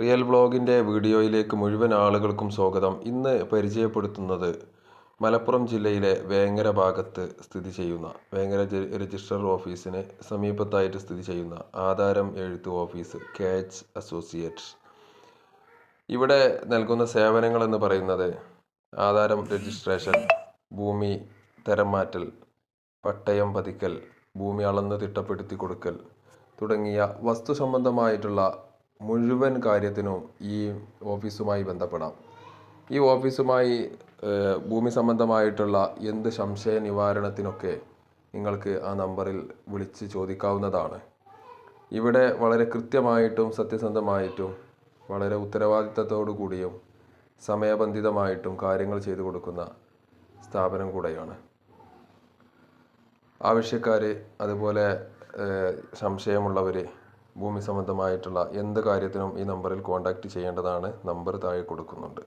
Real ബ്ലോഗിന്റെ വീഡിയോയിലേക്ക് മുഴുവൻ ആളുകൾക്കും സ്വാഗതം. ഇന്ന് പരിചയപ്പെടുത്തുന്നത് മലപ്പുറം ജില്ലയിലെ വേങ്ങര ഭാഗത്ത് സ്ഥിതി ചെയ്യുന്ന വേങ്ങര രജിസ്ട്രർ ഓഫീസിന് സമീപത്തായിട്ട് സ്ഥിതി ചെയ്യുന്ന ആധാരം എഴുത്ത് ഓഫീസ് കെ എച്ച് അസോസിയേറ്റ് ഇവിടെ നൽകുന്ന സേവനങ്ങൾ എന്ന് പറയുന്നത് ആധാരം രജിസ്ട്രേഷൻ ഭൂമി തരം മാറ്റൽ പട്ടയം പതിക്കൽ ഭൂമി അളന്ന് തിട്ടപ്പെടുത്തി കൊടുക്കൽ തുടങ്ങിയ വസ്തു സംബന്ധമായിട്ടുള്ള മുഴുവൻ കാര്യത്തിനും ഈ ഓഫീസുമായി ബന്ധപ്പെടാം. ഈ ഓഫീസുമായി ഭൂമി സംബന്ധമായിട്ടുള്ള എന്ത് സംശയ നിവാരണത്തിനൊക്കെ നിങ്ങൾക്ക് ആ നമ്പറിൽ വിളിച്ച് ചോദിക്കാവുന്നതാണ്. ഇവിടെ വളരെ കൃത്യമായിട്ടും സത്യസന്ധമായിട്ടും വളരെ ഉത്തരവാദിത്തത്തോടു കൂടിയും സമയബന്ധിതമായിട്ടും കാര്യങ്ങൾ ചെയ്തു കൊടുക്കുന്ന സ്ഥാപനം കൂടെയാണ്. ആവശ്യക്കാർ അതുപോലെ സംശയമുള്ളവർ ഭൂമി സംബന്ധമായിട്ടുള്ള എന്ത് കാര്യത്തിനും ഈ നമ്പറിൽ കോൺടാക്റ്റ് ചെയ്യേണ്ടതാണ്. നമ്പർ താഴെ കൊടുക്കുന്നുണ്ട്.